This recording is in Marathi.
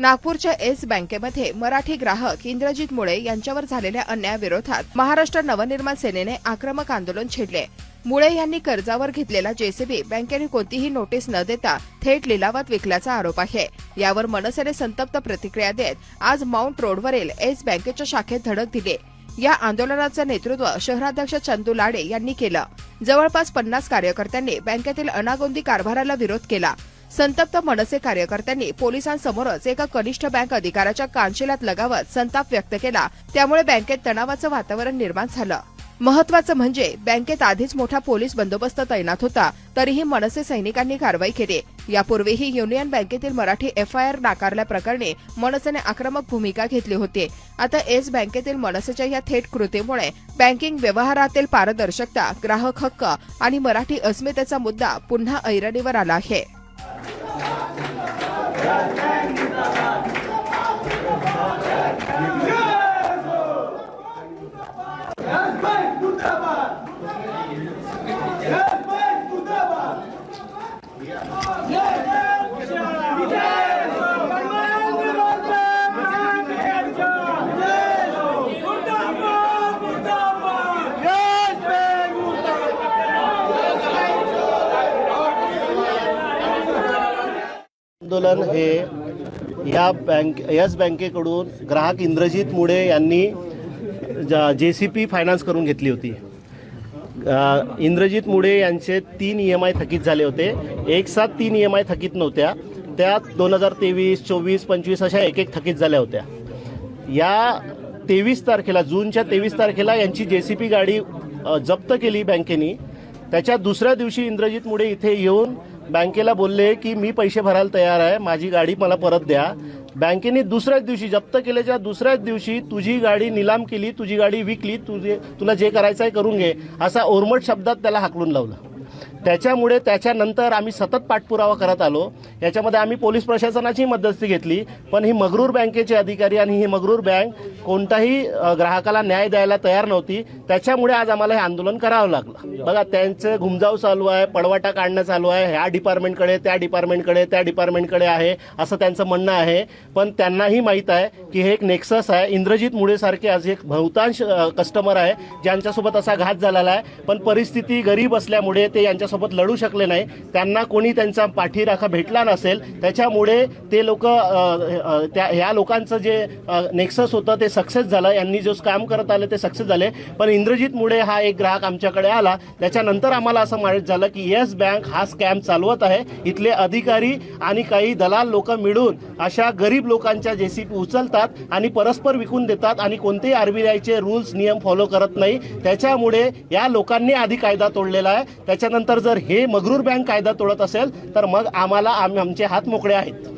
नागपूरच्या येस बँकेमध्ये मराठी ग्राहक इंद्रजित मुळे यांच्यावर झालेल्या अन्यायाविरोधात महाराष्ट्र नवनिर्माण सेनेने आक्रमक आंदोलन छेडले. मुळे यांनी कर्जावर घेतलेला जेसीबी बँकेने कोणतीही नोटीस न देता थेट लिलावात विकल्याचा आरोप आहे. यावर मनसेने संतप्त प्रतिक्रिया देत आज माउंट रोडवरील येस बँकेच्या शाखेत धडक दिली. या आंदोलनाचं नेतृत्व शहराध्यक्ष चंदू लाडे यांनी केलं. जवळपास पन्नास कार्यकर्त्यांनी बँकेतील अनागोंदी कारभाराला विरोध केला. संतप्त मनसे कार्यकर्त्यांनी पोलिसांसमोरच एका कनिष्ठ बँक अधिकाऱ्याच्या कानशिलात लगावत संताप व्यक्त केला. त्यामुळे बँकेत तणावाचं वातावरण निर्माण झालं. महत्वाचं म्हणजे बँकेत आधीच मोठा पोलीस बंदोबस्त तैनात होता तरीही मनसे सैनिकांनी कारवाई केली. यापूर्वीही युनियन बँकेतील मराठी एफआयआर नाकारल्याप्रकरणी मनसेने आक्रमक भूमिका घेतली होती. आता येस बँकेतील मनसेच्या या थेट कृतीमुळे बँकिंग व्यवहारातील पारदर्शकता ग्राहक हक्क आणि मराठी अस्मितेचा मुद्दा पुन्हा ऐरणीवर आला आहे. Yeah. आंदोलन हे या बँक यस बँकेकडून ग्राहक इंद्रजित मुळे यांनी जे सी पी फायनान्स करून घेतली होती. इंद्रजित मुळे यांचे तीन ई एम आय थकीत झाले होते. एक साथ तीन ई एम आय थकीत नव्हत्या. त्या दोन हजार तेवीस चोवीस पंचवीस अशा एक एक थकीत झाल्या होत्या. या तेवीस तारखेला जूनच्या तेवीस तारखेला यांची जे सी पी गाडी जप्त केली बँकेनी. त्याच्या दुसऱ्या दिवशी इंद्रजित मुळे इथे येऊन बँकेला बोलले की मी पैसे भरायला तयार आहे माझी गाडी मला परत द्या. बँकेने दुसऱ्याच दिवशी जप्त केल्याच्या दुसऱ्याच दिवशी तुझी गाडी निलाम केली तुझी गाडी विकली तुझे तुला जे करायचं आहे करून घे असा ओरमट शब्दात त्याला हाकलून लावलं. त्याच्यामुळे त्याच्यानंतर आम्ही सतत पाठपुरावा करत आलो. याच्यामध्ये आम्ही पोलीस प्रशासनाची मध्यस्थी घेतली पण ही मगरूर बँकेचे अधिकारी आणि ही मगरूर बँक कोणताही ग्राहकाला न्याय द्यायला तयार नव्हती. त्याच्यामुळे आज आम्हाला हे आंदोलन करावं लागलं. बघा त्यांचं घुमजाव चालू आहे पडवाटा काढणं चालू आहे. ह्या डिपार्टमेंटकडे त्या डिपार्टमेंटकडे त्या डिपार्टमेंटकडे आहे असं त्यांचं म्हणणं आहे. पण त्यांनाही माहीत आहे की हे एक नेक्सस आहे. इंद्रजित मुळेसारखे आज एक बहुतांश कस्टमर आहे ज्यांच्यासोबत असा घात झालेला आहे. पण परिस्थिती गरीब असल्यामुळे ते यांच्या त्यांच्यासोबत लढू शकले नाही. त्यांना कोणी त्यांचा पाठीराखा भेटला नसेल त्याच्यामुळे ते लोक त्या ह्या लोकांचं जे नेक्सस होतं ते सक्सेस झालं. यांनी जो काम करत आले ते सक्सेस झाले. पण इंद्रजित मुळे हा एक ग्राहक आमच्याकडे आला. त्याच्यानंतर आम्हाला असं माहीत झालं की येस बँक हा स्कॅम चालवत आहे. इथले अधिकारी आणि काही दलाल लोक मिळून अशा गरीब लोकांच्या जेसीपी उचलतात आणि परस्पर विकून देतात आणि कोणतेही आरबीआयचे रूल्स नियम फॉलो करत नाही. त्याच्यामुळे या लोकांनी आधी कायदा तोडलेला आहे. त्याच्यानंतर जर हे मगरूर बँक कायदा तोडत असेल तर मग आम्हाला आम- आमचे हात मोकळे आहेत.